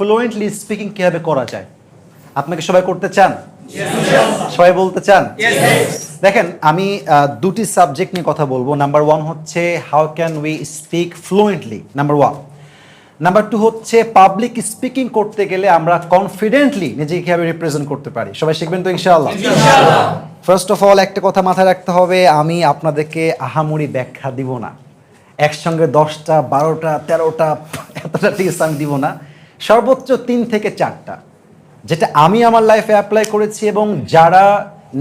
Fluently speaking কীভাবে করা যায়? আপনাকে সবাই করতে চান? সবাই বলতে চান? দেখেন আমি দুটি সাবজেক্ট নিয়ে কথা বলব। নাম্বার ওয়ান হচ্ছে how can we speak fluently number one number two হচ্ছে পাবলিক স্পিকিং করতে গেলে আমরা কনফিডেন্টলি নিজেকে কীভাবে রিপ্রেজেন্ট করতে পারি? সবাই শিখবেন তো ইনশাআল্লাহ? ফার্স্ট অফ অল একটা কথা মাথায় রাখতে হবে আমি আপনাদেরকে আহামরি ব্যাখ্যা দিব না। একসঙ্গে দশটা বারোটা তেরোটা এতটা টিপস আমি দিব না। সর্বোচ্চ তিন থেকে চারটা, যেটা আমি আমার লাইফে অ্যাপ্লাই করেছি এবং যারা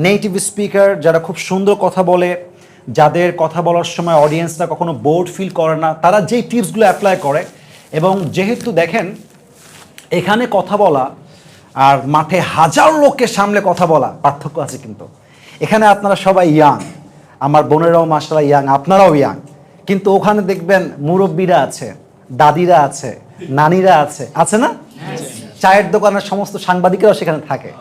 নেটিভ স্পিকার যারা খুব সুন্দর কথা বলে, যাদের কথা বলার সময় অডিয়েন্সরা কখনো বোর্ড ফিল করে না, তারা যেই টিপসগুলো অ্যাপ্লাই করে এবং যেহেতু দেখেন, এখানে কথা বলা আর মাঠে হাজার লোকের সামনে কথা বলা পার্থক্য আছে কিন্তু। এখানে আপনারা সবাই ইয়াং আমার বোনেরাও মাসারা ইয়াং আপনারাও ইয়াং কিন্তু ওখানে দেখবেন মুরব্বীরা আছে, দাদিরা আছে নানিরা আছে। আছে না? চায়ের দোকানের সমস্ত সাংবাদিকরাও সেখানে থাকে,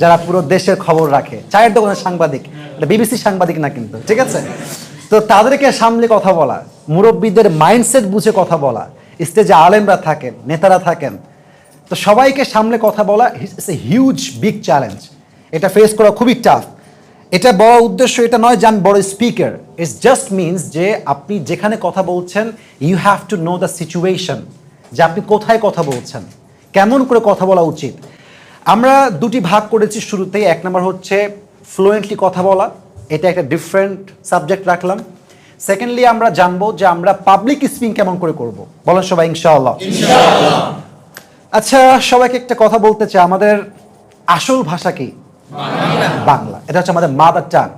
যারা পুরো দেশের খবর রাখে। চায়ের দোকানের সাংবাদিক, এটা বিবিসি সাংবাদিক না কিন্তু, ঠিক আছে? তো তাদেরকে সামনে কথা বলা, মুরব্বীদের মাইন্ডসেট বুঝে কথা বলা স্টেজে আলেমরা থাকেন, নেতারা থাকেন। তো সবাইকে সামনে কথা বলা it's a huge big challenge এটা ফেস করা খুবই টাফ এটা বড় উদ্দেশ্য, এটা নয় যে আমি বড় স্পিকার ইটস জাস্ট মিনস যে আপনি যেখানে কথা বলছেন you have to know the situation যে আপনি কোথায় কথা বলছেন? কেমন করে কথা বলা উচিত? আমরা দুটি ভাগ করেছি শুরুতেই। এক নম্বর হচ্ছে ফ্লুয়েন্টলি কথা বলা। এটা একটা ডিফারেন্ট সাবজেক্ট রাখলাম। সেকেন্ডলি আমরা জানব যে আমরা পাবলিক স্পিং কেমন করে করব। বলেন সবাই ইনশাআল্লাহ। আচ্ছা সবাইকে একটা কথা বলতে চাই। আমাদের আসল ভাষা কি? বাংলা। এটা হচ্ছে আমাদের মাদার টাং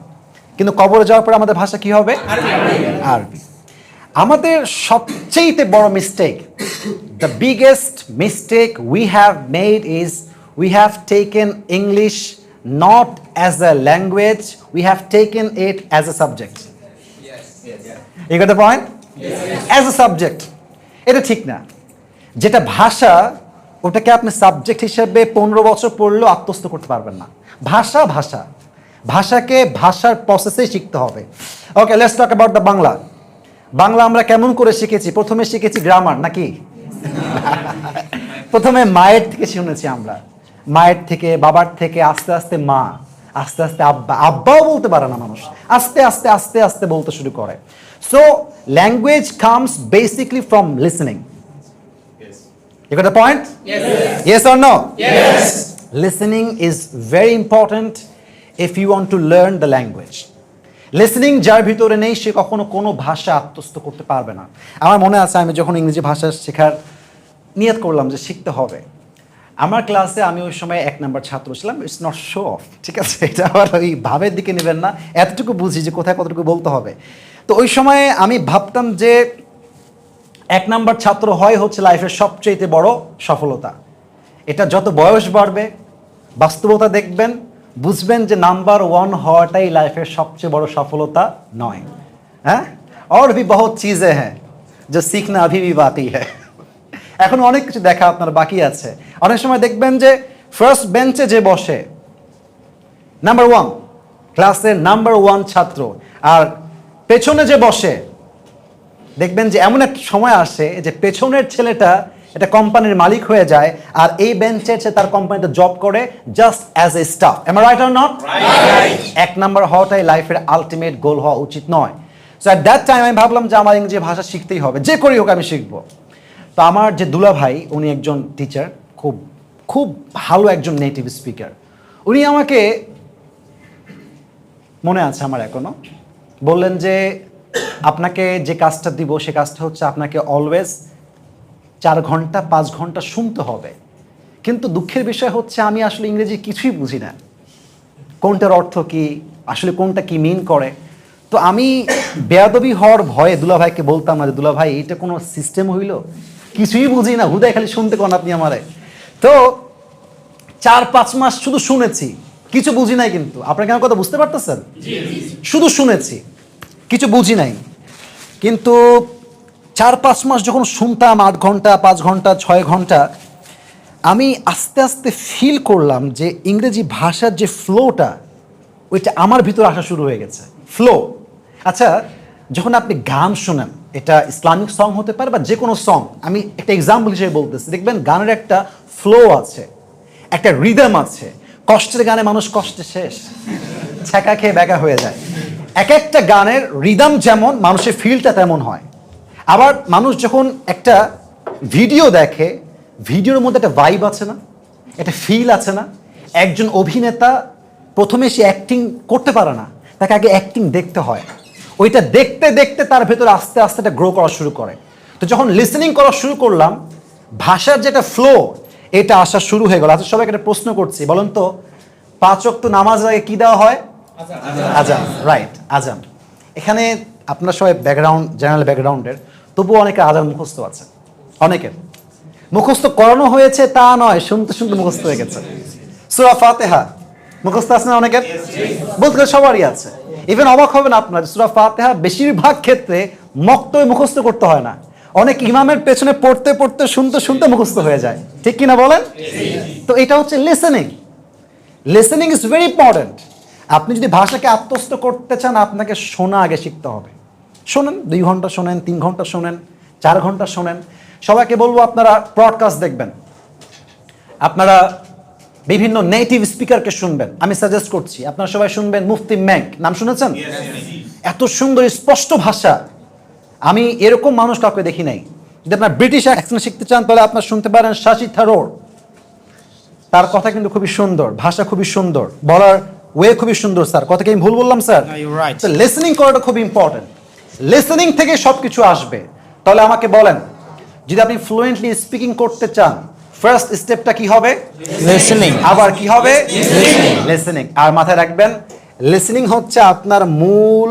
কিন্তু কবরে যাওয়ার পরে আমাদের ভাষা কি হবে? আরবি। আমাদের সবচেয়ে বড় mistake the biggest mistake we have made is we have taken English not as a language we have taken it as a subject the point as a subject এটা ঠিক না। যেটা ভাষা, ওটাকে আপনি সাবজেক্ট হিসেবে পনেরো বছর পড়লেও আত্মস্থ করতে পারবেন না। ভাষা ভাষা। ভাষাকে ভাষার প্রসেসেই শিখতে হবে। Okay let's talk about the Bangla Bangla আমরা কেমন করে শিখেছি প্রথমে শিখেছি গ্রামার নাকি প্রথমে মায়ের থেকে শুনেছি আমরা মায়ের থেকে বাবার থেকে আস্তে আস্তে মা আস্তে আস্তে আব্বা আব্বাও বলতে পারে না মানুষ আস্তে আস্তে আস্তে আস্তে বলতে শুরু করে so language comes basically from listening You got the point? Yes. Yes or no? Yes. Listening is very important if you want to learn the language. Listening যার ভিতরে নেই, সে কখনো কোনো ভাষা আত্মস্থ করতে পারবে না। আমার মনে আছে, আমি যখন ইংরেজি ভাষা শেখার নিয়ত করলাম যে শিখতে হবে, আমার ক্লাসে আমি ওই সময় এক নাম্বার ছাত্র ছিলাম ইটস নট শো অফ ঠিক আছে? এটা আবার ওই ভাবের দিকে নেবেন না, এতটুকু বুঝি যে কোথায় কতটুকু বলতে হবে। তো ওই সময়ে আমি ভাবতাম যে এক নাম্বার ছাত্র হয় হচ্ছে লাইফের সবচেয়ে বড় সফলতা। এটা যত বয়স বাড়বে, বাস্তবতা দেখবেন বুঝবেন যে নাম্বার ওয়ান হওয়াটাই লাইফের সবচেয়ে বড় সফলতা নয়। হ্যাঁ? আর ভি বহুত চিজে হ্যাঁ যে সিখনা আভি ভি বাতি হ্যাঁ। এখন অনেক কিছু দেখা আপনার বাকি আছে। অনেক সময় দেখবেন যে ফার্স্ট বেঞ্চে যে বসে নাম্বার ওয়ান ক্লাসের নাম্বার ওয়ান ছাত্র, আর পেছনে যে বসে, দেখবেন যে এমন এক সময় আসে যে পেছনের ছেলেটা এটা কোম্পানির মালিক হয়ে যায় আর এই বেঞ্চের সে তার কোম্পানিতে জব করে just as a staff am right R not এক নাম্বার হওয়াটাই লাইফের আলটিমেট গোল হওয়া উচিত নয়। সো অ্যাট দ্যাট টাইম আমি ভাবলাম যে আমার ইংরেজি ভাষা শিখতেই হবে যে করি হোক আমি শিখব। তো আমার যে দুলা ভাই উনি একজন টিচার খুব খুব ভালো একজন নেটিভ স্পিকার উনি আমাকে মনে আছে আমার এখনও বললেন যে আপনাকে যে কাজটা দিব সে কাজটা হচ্ছে আপনাকে অলওয়েজ চার ঘণ্টা পাঁচ ঘণ্টা শুনতে হবে। কিন্তু দুঃখের বিষয় হচ্ছে আমি আসলে ইংরেজি কিছুই বুঝি না। কোনটার অর্থ কি? আসলে কোনটা কি মিন করে? তো আমি বেয়াদবি হওয়ার ভয়ে দুলাভাইকে বলতাম না যে দুলাভাই এটা কোনো সিস্টেম হইল? কিছুই বুঝি না হুদায় খালি শুনতে কোন আপনি আমারে। তো চার পাঁচ মাস শুধু শুনেছি। কিছু বুঝি নাই কিন্তু। আপনার কেন কথা বুঝতে পারতেছেন? শুধু শুনেছি। কিছু বুঝি নাই। কিন্তু চার পাঁচ মাস যখন শুনতাম, আট ঘণ্টা, পাঁচ ঘণ্টা, ছয় ঘণ্টা, আমি আস্তে আস্তে ফিল করলাম যে ইংরেজি ভাষার যে ফ্লোটা ওইটা আমার ভিতর আসা শুরু হয়ে গেছে। ফ্লো আচ্ছা যখন আপনি গান শোনেন, এটা ইসলামিক সং হতে পারে বা যে কোনো সং আমি একটা এক্সাম্পল হিসেবে বলতেছি। দেখবেন গানের একটা ফ্লো আছে, একটা রিদম আছে। কষ্টের গানে মানুষ কষ্টে শেষ, ছ্যাঁকা খেয়ে ব্যাকা হয়ে যায়। এক একটা গানের রিদম যেমন, মানুষের ফিলটা তেমন হয়। আবার মানুষ যখন একটা ভিডিও দেখে ভিডিওর মধ্যে একটা ভাইব আছে না একটা ফিল আছে না একজন অভিনেতা প্রথমে সে অ্যাক্টিং করতে পারে না তাকে আগে অ্যাক্টিং দেখতে হয়। ওইটা দেখতে দেখতে তার ভেতরে আস্তে আস্তে এটা গ্রো করা শুরু করে। তো যখন লিসেনিং করা শুরু করলাম ভাষার যেটা ফ্লো এটা আসা শুরু হয়ে গেল। আচ্ছা সবাইকে একটা প্রশ্ন করছি বলুন তো পাঁচ অক্ত নামাজ আগে কি দেওয়া হয়? আজান। রাইট আজান। এখানে আপনার সবাই ব্যাকগ্রাউন্ড জেনারেল ব্যাকগ্রাউন্ডের তবুও অনেকে আজান মুখস্থ আছে অনেকের মুখস্থ করানো হয়েছে, তা নয়, শুনতে শুনতে মুখস্থ হয়ে গেছে। সুরা ফাতেহা। মুখস্থ আছে না অনেকের? বলতে গেলে সবারই আছে। ইভেন অবাক হবেন আপনার সুরা ফাতেহা বেশিরভাগ ক্ষেত্রে মক্ত মুখস্থ করতে হয় না। অনেক ইমামের পেছনে পড়তে পড়তে, শুনতে শুনতে মুখস্থ হয়ে যায়। ঠিক কিনা বলেন? তো এটা হচ্ছে listening listening is very important আপনি যদি ভাষাকে আত্মস্থ করতে চান, আপনাকে শোনা আগে শিখতে হবে। শোনেন দুই ঘণ্টা শোনেন তিন ঘণ্টা শোনেন চার ঘণ্টা শোনেন। সবাইকে বলব আপনারা ব্রডকাস্ট দেখবেন। আপনারা বিভিন্ন নেটিভ স্পিকারকে শুনবেন। আমি সাজেস্ট করছি আপনারা সবাই শুনবেন মুফতি ম্যাঙ্ক নাম শুনেছেন? এত সুন্দর স্পষ্ট ভাষা। আমি এরকম মানুষ কাউকে দেখি নাই। যদি আপনার ব্রিটিশ অ্যাকসেন্ট শিখতে চান তাহলে আপনার শুনতে পারেন শাশি থারোর তার কথা কিন্তু খুবই সুন্দর ভাষা খুবই সুন্দর। বলার ওয়ে খুবই সুন্দর স্যার। কথা কি আমি ভুল বললাম স্যার. লিসেনিং করাটা খুব ইম্পর্টেন্ট লিসেনিং থেকে সব কিছু আসবে। তাহলে আমাকে বলেন যদি আপনি ফ্লুয়েন্টলি স্পিকিং করতে চান ফার্স্ট স্টেপটা কি হবে? Listening. আবার কি হবে? লিসেনিং আর মাথায় রাখবেন লিসেনিং হচ্ছে আপনার মূল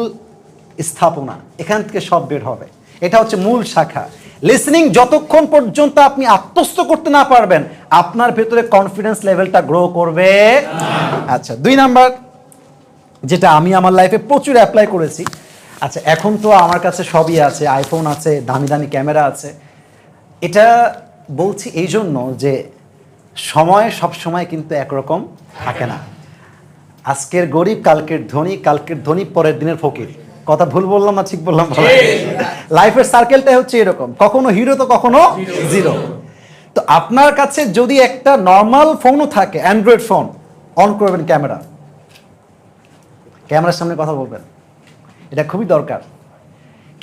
স্থাপনা। এখান থেকে সব বের হবে। এটা হচ্ছে মূল শাখা। লিসেনিং যতক্ষণ পর্যন্ত আপনি আত্মস্থ করতে না পারবেন আপনার ভেতরে কনফিডেন্স লেভেলটা গ্রো করবে আচ্ছা দুই নাম্বার যেটা আমি আমার লাইফে প্রচুর অ্যাপ্লাই করেছি আচ্ছা এখন তো আমার কাছে সবই আছে আইফোন আছে দামি দামি ক্যামেরা আছে। এটা বলছি এই জন্য যে সময় সব সময় কিন্তু একরকম থাকে না। আজকের গরিব, কালকের ধনী কালকের ধনী, পরের দিনের ফকির। কথা ভুল বললাম না, ঠিক বললাম লাইফের সার্কেলটাই হচ্ছে এরকম। কখনো হিরো তো কখনো জিরো তো আপনার কাছে যদি একটা নর্মাল ফোনও থাকে অ্যান্ড্রয়েড ফোন অন করবেন ক্যামেরা। ক্যামেরার সামনে কথা বলবেন। এটা খুবই দরকার।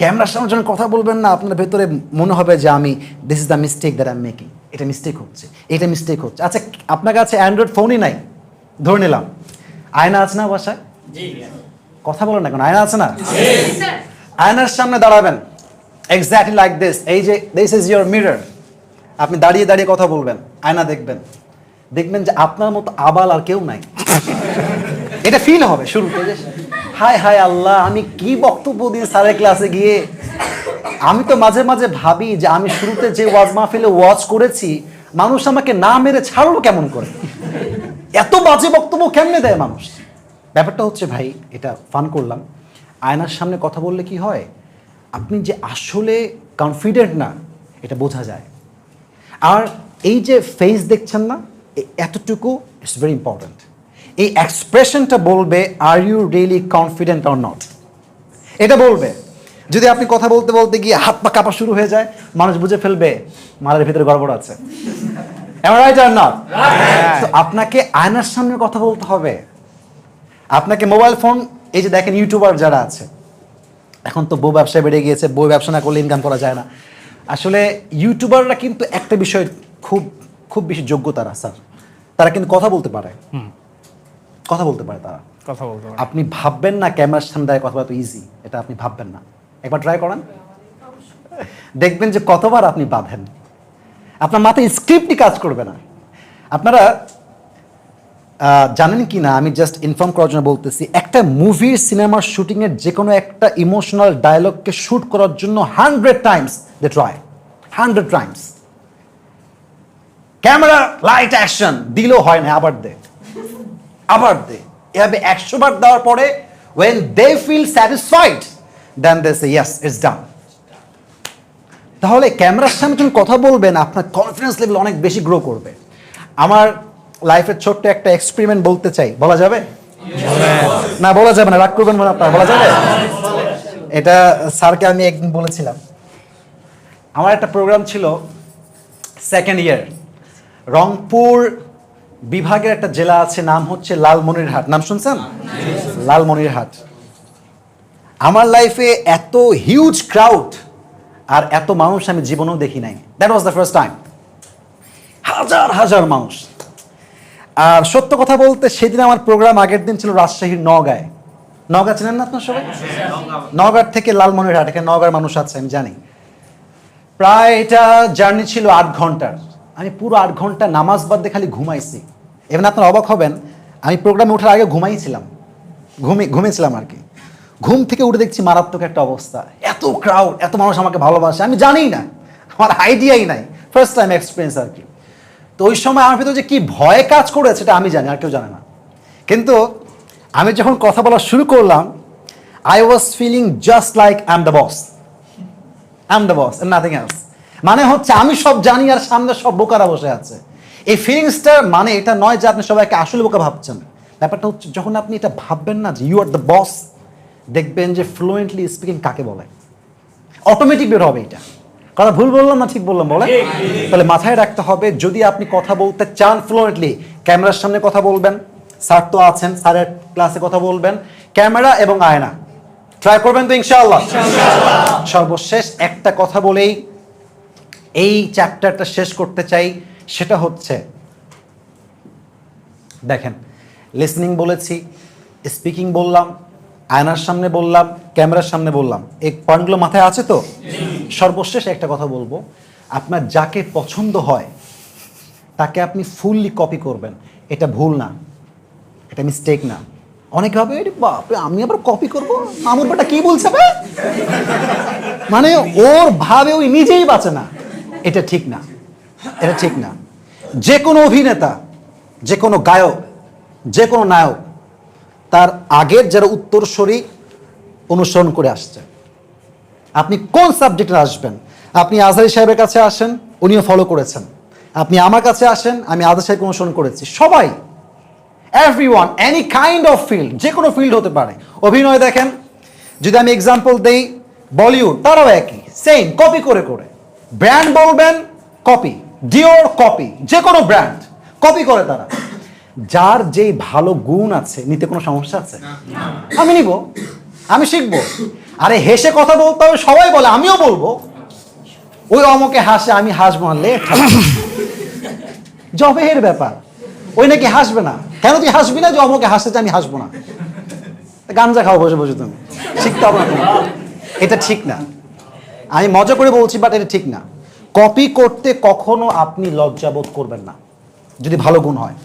ক্যামেরার সামনে যখন কথা বলবেন না আপনার ভেতরে মনে হবে যে আমি this is the mistake that I making এটা মিস্টেক হচ্ছে। এটা মিস্টেক হচ্ছে। আচ্ছা আপনার কাছে অ্যান্ড্রয়েড ফোনই নাই? ধরে নিলাম। আয়না আছে না বাসায়? কথা বলেন না কেন আয়না আছে না? আয়নার সামনে দাঁড়াবেন। এক্স্যাক্টলি লাইক দিস এই যে দিস ইজ ইয়োর মিরর আপনি দাঁড়িয়ে দাঁড়িয়ে কথা বলবেন আয়না দেখবেন। দেখবেন যে আপনার মতো আবাল আর কেউ নাই। এটা ফিল হবে শুরুতে। যে হায় হায় আল্লাহ, আমি কি বক্তব্য দিই স্যারের ক্লাসে গিয়ে? আমি তো মাঝে মাঝে ভাবি যে আমি শুরুতে যে ওয়াজ মাহফিলে ওয়াজ করেছি, মানুষ আমাকে না মেরে ছাড়লো কেমন করে? এত বাজে বক্তব্য কেমনে দেয় মানুষ? ব্যাপারটা হচ্ছে ভাই, এটা ফান করলাম। আয়নার সামনে কথা বললে কি হয়? আপনি যে আসলে কনফিডেন্ট না, এটা বোঝা যায়। আর এই যে ফেস দেখছেন না এতটুকু ইটস ভেরি ইম্পর্ট্যান্ট এই এক্সপ্রেশনটা বলবে are you really confident or not এটা বলবে। যদি আপনি কথা বলতে বলতে গিয়ে হাত পা কাঁপা শুরু হয়ে যায় মানুষ বুঝে ফেলবে মালের ভিতরে গড়বড় আছে। তো আপনাকে আয়নার সামনে কথা বলতে হবে। আপনাকে মোবাইল ফোন এই যে দেখেন ইউটিউবার যারা আছে এখন তো বউ ব্যবসা বেড়ে গিয়েছে বউ ব্যবসা না করলে ইনকাম করা যায় না। আসলে ইউটিউবাররা কিন্তু একটা বিষয় খুব খুব বেশি যোগ্য তারা স্যার। তারা কিন্তু কথা বলতে পারে। কথা বলতে পারে তারা। কথা বলতে পারে। আপনি ভাববেন না ক্যামেরার সামনে দাঁড়িয়ে কথা বলা তো ইজি এটা আপনি ভাববেন না। একবার ট্রাই করেন। দেখবেন যে কতবার আপনি বাঁধেন। আপনার মাথায় স্ক্রিপ্টই কাজ করবে না। আপনারা জানেন কি না আমি জাস্ট ইনফর্ম করার জন্য বলতেছি একটা মুভির সিনেমার শুটিংয়ের যে কোনো একটা ইমোশনাল ডায়লগকে শ্যুট করার জন্য hundred times they try hundred times camera light action দিলেও হয় না আবার দে আবার দে। এভাবে একশো বার দেওয়ার পরে when they feel satisfied then they say yes it's done তাহলে ক্যামেরার সামনে যখন কথা বলবেন, আপনার কনফিডেন্স লেভেল অনেক বেশি গ্রো করবে। আমার লাইফের ছোট্ট একটা এক্সপেরিমেন্ট বলতে চাই। বলা যাবে? না, বলা যাবে না। রাগ করবেন মানে আপনার, বলা যাবে? এটা স্যারকে আমি একদিন বলেছিলাম। আমার একটা প্রোগ্রাম ছিল সেকেন্ড ইয়ার রংপুর বিভাগের একটা জেলা আছে, নাম হচ্ছে লালমনিরহাট। নাম শুনছেন? লালমনিরহাট। আমার লাইফে এত হিউজ ক্রাউড আর এত মানুষ আমি জীবনেও দেখি নাই। That was the first time হাজার হাজার মানুষ। আর সত্য কথা বলতে, সেদিন আমার প্রোগ্রাম আগের দিন ছিল রাজশাহীর নগাঁয় নগাঁ চেনেন না আপনার সবাই? নগাঁর থেকে লালমনিরহাট, এখানে নগাঁর মানুষ আছে, আমি জানি। প্রায় এটা জার্নি ছিল আট ঘণ্টার। আমি পুরো আট ঘণ্টা নামাজ বাদ খালি ঘুমাইছি। এবার আপনার অবাক হবেন, আমি প্রোগ্রামে ওঠার আগে ঘুমাইছিলাম। ঘুমে, ঘুমিয়েছিলাম আর কি। ঘুম থেকে উঠে দেখছি মারাত্মক একটা অবস্থা। এত ক্রাউড এত মানুষ আমাকে ভালোবাসে। আমি জানিই না, আমার আইডিয়াই নাই। ফার্স্ট টাইম এক্সপিরিয়েন্স আর কি। তো ওই সময় আমার ভিতরে যে কি ভয় কাজ করেছে সেটা আমি জানি, আর কেউ জানে না। কিন্তু আমি যখন কথা বলা শুরু করলাম I was feeling just like I am the boss I am the boss nothing else মানে হচ্ছে আমি সব জানি আর সামনে সব বোকারা বসে আছে। এই ফিলিংসটার মানে এটা নয় যে আপনি সবাইকে আসলে বোকা ভাবছেন। ব্যাপারটা হচ্ছে যখন আপনি এটা ভাববেন না যে ইউ আর দ্য বস দেখবেন যে ফ্লুয়েন্টলি স্পিকিং কাকে বলে? অটোমেটিক বের হবে এটা। কথা ভুল বললাম না ঠিক বললাম বলে তাহলে মাথায় রাখতে হবে যদি আপনি কথা বলতে চান ফ্লুয়েন্টলি ক্যামেরার সামনে কথা বলবেন। স্যার তো আছেন স্যারের ক্লাসে কথা বলবেন। ক্যামেরা এবং আয়না। ট্রাই করবেন তো ইনশাআল্লাহ। সর্বশেষ একটা কথা বলেই এই চ্যাপ্টারটা শেষ করতে চাই, সেটা হচ্ছে, দেখেন লিসনিং বলেছি স্পিকিং বললাম, আয়নার সামনে বললাম, ক্যামেরার সামনে বললাম। এই পয়েন্টগুলো মাথায় আছে তো? সর্বশেষ একটা কথা বলব, আপনার যাকে পছন্দ হয়, তাকে আপনি ফুললি কপি করবেন। এটা ভুল না, এটা মিস্টেক না। অনেকে ভাবে "আরে আমি আবার কপি করব? আমার বেটা কি বলছে বে?" মানে ওর ভাবে ওই নিজেই বাঁচে না। এটা ঠিক না। এটা ঠিক না। যে কোনো অভিনেতা যে কোনো গায়ক যে কোনো নায়ক, তার আগের যারা উত্তরসূরি অনুসরণ করে আসছে। আপনি কোন সাবজেক্টে আসবেন? আপনি আজহারি সাহেবের কাছে আসেন, উনিও ফলো করেছেন। আপনি আমার কাছে আসেন, আমি আজহার সাহেবকে অনুসরণ করেছি। সবাই everyone any kind of field যে কোনো ফিল্ড হতে পারে। অভিনয় দেখেন, যদি আমি এক্সাম্পল দেই, বলিউড, তারাও একই সেম কপি করে করে। ব্র্যান্ড বলবেন কপি ডিওর কপি যে কোনো ব্র্যান্ড কপি করে তারা। যার যেই ভালো গুণ আছে, নিতে কোনো সমস্যা আছে? আমি নিব, আমি শিখব। আরে হেসে কথা বলতে হবে, সবাই বলে, আমিও বলব। ওই অমকে হাসে, আমি হাসবো লেট জবের ব্যাপার। ওই নাকি হাসবে না। কেন তুই হাসবি না যে অমকে হাসতে আমি হাসবো না? গাঞ্জা খাও, বসে বসে তুমি। শিখতে হবে না এটা ঠিক না। আমি মজা করে বলছি বাট এটা ঠিক না। কপি করতে কখনো আপনি লজ্জাবোধ করবেন না যদি ভালো গুণ হয়।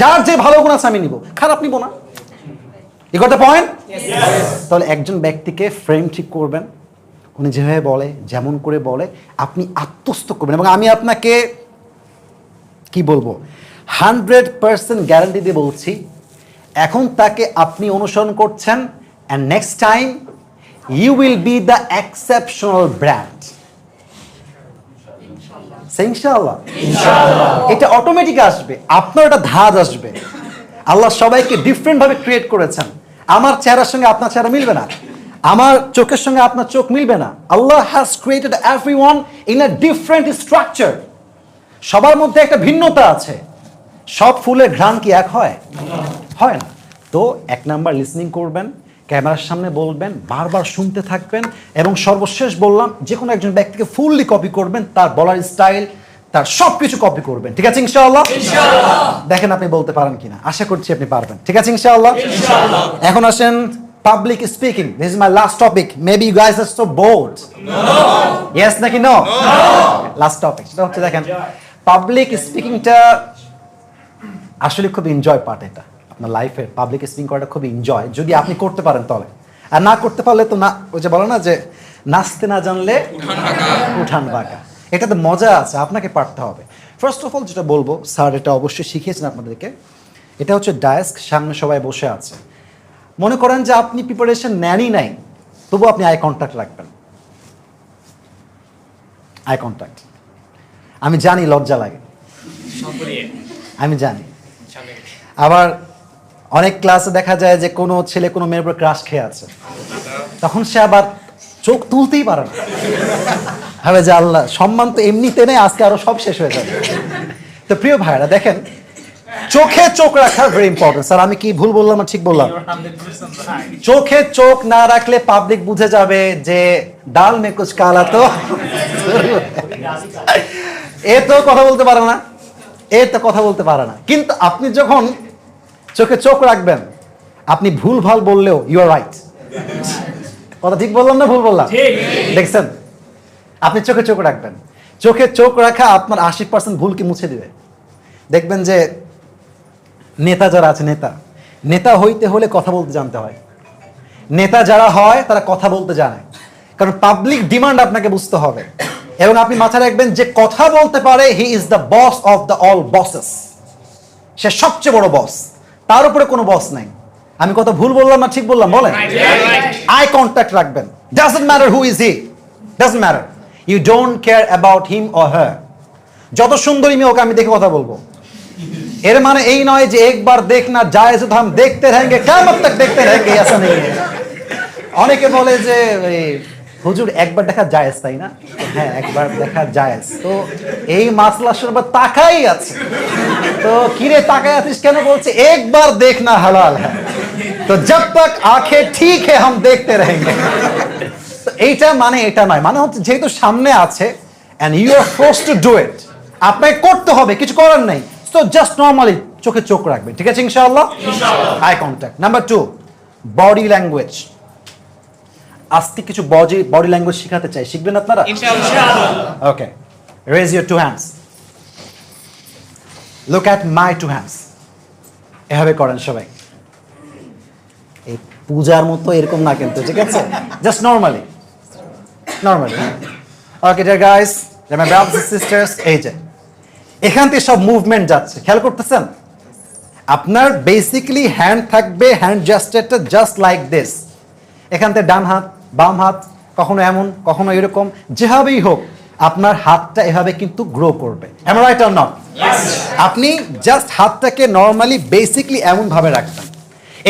যার যে ভালো গুণ আছে আমি নিব। খারাপ নিব না। ই গট পয়েন্ট তাহলে একজন ব্যক্তিকে ফ্রেম ঠিক করবেন। উনি যেভাবে বলে যেমন করে বলে আপনি আত্মস্থ করবেন। এবং আমি আপনাকে কি বলব? হান্ড্রেড পার্সেন্ট গ্যারান্টি দিয়ে বলছি এখন তাকে আপনি অনুসরণ করছেন and next time you will be the exceptional brand ইনশাআল্লাহ। এটা অটোমেটিক আসবে। আপনার একটা ধাজ আসবে। আল্লাহ সবাইকে ডিফারেন্ট ভাবে ক্রিয়েট করেছেন। আমার চেহারার সঙ্গে আপনার চেহারা মিলবে না। আমার চোখের সঙ্গে আপনার চোখ মিলবে না। Allah has created everyone in a different structure সবার মধ্যে একটা ভিন্নতা আছে। সব ফুলের ঘ্রাণ কি এক হয়? হয় না। তো এক নাম্বার লিসনিং করবেন। ক্যামেরার সামনে বলবেন বারবার শুনতে থাকবেন এবং সর্বশেষ বললাম যে কোনো একজন ব্যক্তিকে ফুললি কপি করবেন তার বলার স্টাইল তার সব কিছু কপি করবেন। ঠিক আছে ইনশাআল্লাহ? দেখেন আপনি বলতে পারেন কিনা। আশা করছি আপনি পারবেন। ঠিক আছে ইনশাআল্লাহ? এখন আসেন public speaking this is my last topic maybe you guys are so bored yes নাকি নো লাস্ট টপিক সেটা হচ্ছে দেখেন পাবলিক স্পিকিংটা আসলে খুব এনজয় পার্ট এটা। আপনার লাইফের পাবলিক স্পিকিং করাটা খুব এনজয় যদি আপনি করতে পারেন তাহলে। আর না করতে পারলে তো না ওই যে বলে না যে নাচতে না জানলে উঠান বাঁকা। এটাতে মজা আছে আপনাকে পারতে হবে। ফার্স্ট অফ অল যেটা বলব স্যার এটা অবশ্যই শিখিয়েছেন আপনাদেরকে এটা হচ্ছে ডায়াস্ক সামনে সবাই বসে আছে। মনে করেন যে আপনি প্রিপারেশন নেনই নাই তবু আপনি আই কন্ট্যাক্ট রাখবেন। আই কন্ট্যাক্ট আমি জানি লজ্জা লাগে। আমি জানি। আবার অনেক ক্লাসে দেখা যায় যে কোনো ছেলে কোনো মেয়ের উপর ক্রাশ খেয়ে আছে। তখন সে আবার চোখ তুলতেই পারে না। হবে যে আল্লাহ, সম্মান তো এমনিতে নেই, আজকে আরও সব শেষ হয়ে যাবে। তো প্রিয় ভাইরা দেখেন, চোখে চোখ রাখা ভেরি ইম্পর্টেন্ট স্যার, আমি কি ভুল বললাম না ঠিক বললাম? You're 100% right. চোখে চোখ না রাখলে পাবলিক বুঝে যাবে যে ডাল মে কুছ কালা তো। এ তো কথা বলতে পারে না। এ তো কথা বলতে পারে না। কিন্তু আপনি যখন চোখে চোখ রাখবেন। আপনি ভুল ভালো বললেও ইউ আর রাইট কথা ঠিক বললাম না ভুল বললাম? দেখছেন? আপনি চোখে চোখ রাখবেন। চোখে চোখ রাখা আপনার আশি পার্সেন্ট ভুলকে মুছে দেবে? দেখবেন যে নেতা যারা আছে নেতা। নেতা হইতে হলে কথা বলতে জানতে হয়। নেতা যারা হয় তারা কথা বলতে জানে। কারণ পাবলিক ডিমান্ড আপনাকে বুঝতে হবে। এবং আপনি মাথায় রাখবেন যে কথা বলতে পারে he is the boss of the all bosses সে সবচেয়ে বড় বস তার উপরে কোনো বস নাই আমি কথা ভুল বললাম না ঠিক বললাম বলেন আই কন্ট্যাক্ট রাখবেন doesn't matter who is he doesn't matter you don't care about him or her যত সুন্দরী মেয়ে ওকে আমি দেখে কথা বলবো এর মানে এই নয় যে একবার দেখনা জায়েজ তো हम দেখতে रहेंगे কিয়ামত তক দেখতে रहेंगे ऐसा नहीं है অনেকে বলে যে এই, হুজুর একবার দেখা জায়েজ তাই না হ্যাঁ একবার দেখা জায়েজ তো এই মাসলা শুনবার তাকাই আছে তো কিরে তাকায় আছিস কেন বলছে একবার দেখ না হালাল হ্যাঁ। তো জব তক আখে ঠিক হে হাম দেখতে রেহেঙ্গে। এইটা মানে এটা নয়। মানে হচ্ছে যেহেতু সামনে আছে and you are force to do it আপনাকে করতে হবে কিছু করার নেই। তো জাস্ট নর্মালি চোখে চোখ রাখবেন ঠিক আছে ইনশাআল্লাহ? Eye contact number two body language আজকে কিছু বডি বডি ল্যাঙ্গুয়েজ শেখাতে চাই। শিখবেন আপনারা? Okay raise your two hands look at my two hands এভাবে করেন সবাই। এই পূজার মতো এরকম না কিন্তু, ঠিক আছে? Just normally normally okay dear guys my brothers sisters এই যে, এখান থেকে সব মুভমেন্ট যাচ্ছে। খেয়াল করতেছেন? আপনার বেসিক্যালি হ্যান্ড থাকবে হ্যান্ড জাস্টারটা জাস্ট লাইক দিস এখান থেকে ডান হাত, বাম হাত, কখনো এমন, কখনো এরকম, যেভাবেই হোক, আপনার হাতটা এভাবে কিন্তু গ্রো করবে। এমন রাইট অর নট আপনি জাস্ট হাতটাকে নর্মালি বেসিকলি এমন ভাবে রাখবেন।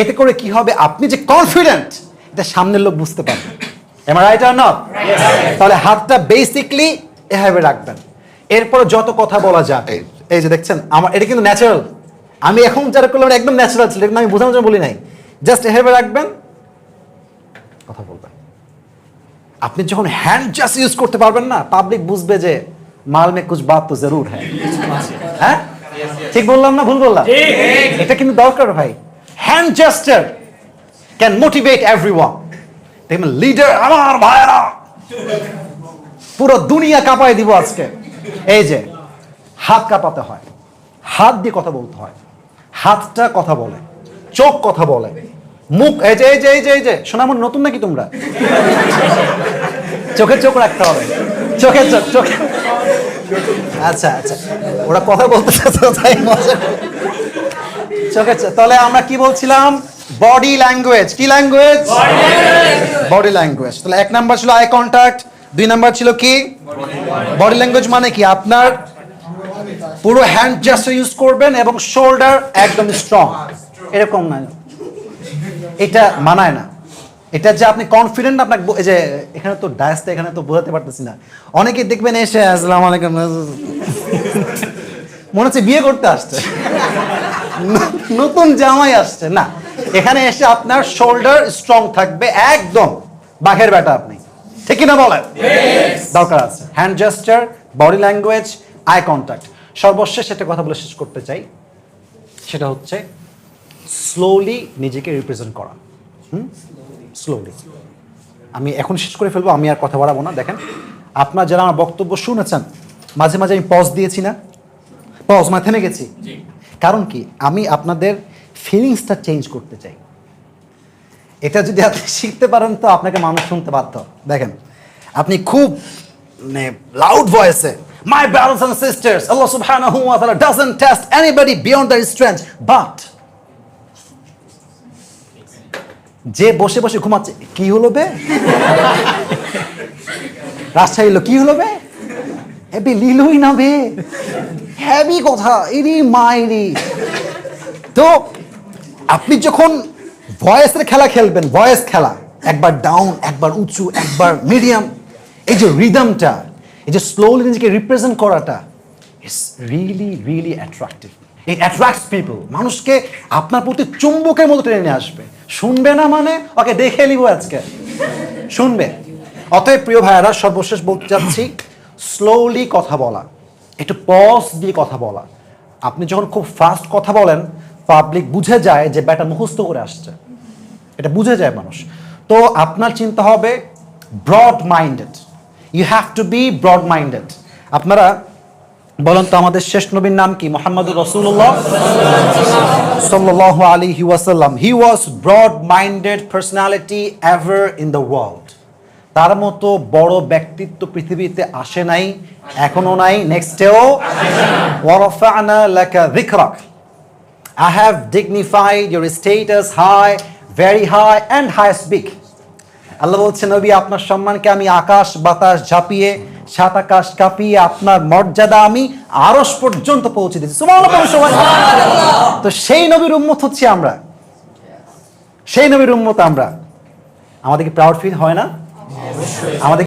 এতে করে কি হবে? আপনি যে কনফিডেন্ট এটা সামনের লোক বুঝতে পারবে। এম রাইট অর নট তাহলে হাতটা বেসিকলি এভাবে রাখবেন। এরপর যত কথা বলা যাবে। এই যে দেখছেন আমার এটা কিন্তু ন্যাচারাল আমি এখন যারা করলাম একদম ন্যাচারাল ছিল আমি বোঝানোর জন্য বলি নাই। জাস্ট এভাবে রাখবেন। কথা বলবেন। আপনি যখন হ্যান্ড জাস্ট ইউজ করতে পারবেন না পাবলিক বুঝবে যে মাল মে কুছ বাত তো জরুর হ্যাঁ হ্যাঁ? ঠিক বললাম না ভুল বললাম? এটা কিন্তু দরকার ভাই। Hand gesture can motivate everyone দেখবেন লিডার আমার ভাইরা পুরো দুনিয়া কাঁপায় দিব আজকে। এই যে হাত কাঁপাতে হয়। হাত দিয়ে কথা বলতে হয়। হাতটা কথা বলে। চোখ কথা বলে। মুখ এই যে এই যে এই যে এই যে শোনা আমার নতুন নাকি তোমরা? চোখে চোখ রাখতে হবে। চোখে চোখ চোখে আচ্ছা আচ্ছা। ওরা কথা বলতে তাই মজা। তাহলে আমরা কি বলছিলাম? বডি ল্যাঙ্গুয়েজ কি ল্যাঙ্গুয়েজ বডি ল্যাঙ্গুয়েজ তাহলে এক নাম্বার ছিল আই কন্টাক্ট দুই নাম্বার ছিল কি? বডি ল্যাঙ্গুয়েজ মানে কি? আপনার পুরো হ্যান্ড জাস্ট ইউজ করবেন এবং শোল্ডার একদম স্ট্রং এরকম না। এটা মানায় না। এটা যে আপনি কনফিডেন্ট আপনাকে এই যে এখানে তো ডায়াসটা এখানে তো বোঝাতে পারতেছি না। অনেকে দেখবেন এসে আসসালাম আলাইকুম মনে হচ্ছে বিয়ে করতে আসছে। নতুন জামাই আসছে। না এখানে এসে আপনার শোল্ডার স্ট্রং থাকবে একদম। বাঘের বেটা আপনি। ঠিক না বলেন? দরকার আছে। Hand gesture body language eye contact সর্বশেষ একটা কথা বলে শেষ করতে চাই। সেটা হচ্ছে স্লোলি নিজেকে রিপ্রেজেন্ট করা। হুম? স্লোলি আমি এখন শেষ করে ফেলব আমি আর কথা বাড়াবো না। দেখেন আপনার যারা আমার বক্তব্য শুনেছেন মাঝে মাঝে আমি পজ দিয়েছি না? পজ মানে থেমে গেছি? কারণ কি? আমি আপনাদের ফিলিংসটা চেঞ্জ করতে চাই। এটা যদি আপনি শিখতে পারেন তো আপনাকে মানুষ শুনতে বাধ্য। দেখেন আপনি খুব মানে loud ভয়েসে my brothers and sisters Allah সুবহানাহু ওয়া তাআলা doesn't test anybody beyond their strength but যে বসে বসে ঘুমাচ্ছে, কি হলো বে? রাজশাহী হলো কি হলো বে? হেবি লিলুই না বে? হ্যাবি কথা এরি মাইরি তো আপনি যখন ভয়েসের খেলা খেলবেন, ভয়েস খেলা, একবার ডাউন একবার উঁচু, একবার মিডিয়াম এই যে রিদমটা এই যে স্লোলি নিজেকে রিপ্রেজেন্ট করাটা it's really really attractive it attracts people মানুষকে আপনার প্রতি চুম্বকের মতো টেনে নিয়ে আসবে। শুনবে না মানে? ওকে, দেখে নিব আজকে। শুনবে। অতএব প্রিয় ভাইয়ারা, সর্বশেষ বলতে চাচ্ছি স্লোলি কথা বলা। একটু পজ দিয়ে কথা বলা। আপনি যখন খুব ফাস্ট কথা বলেন পাবলিক বুঝে যায় যে ব্যাটা মুখস্থ করে আসছে। এটা বুঝে যায় মানুষ। তো আপনার চিন্তা হবে broad minded you have to be broad minded আপনারা বলেন তো আমাদের শেষ নবীর নাম কি? মোহাম্মদুর রসুল্লাহ সাল্লাহ আলী ওয়াসাল্লাম। He was broad minded personality ever in the world তার মতো বড় ব্যক্তিত্ব পৃথিবীতে আসে নাই এখনও নাই নেক্সটেও ওয়ারফানা লাকা যিকরাক। I have dignified your status high, very high, and high speak. আল্লাহ বলছেন নবী আপনার সম্মানকে আমি আকাশ বাতাস ঝাঁপিয়ে সাত আকাশ কাঁপিয়ে আপনার মর্যাদা আমি আরস পর্যন্ত পৌঁছে দিচ্ছি। তো সেই নবীর উম্মত হচ্ছে আমরা। সেই নবীর উম্মত আমরা। আমাদেরকে প্রাউড ফিল হয় না? আমাদের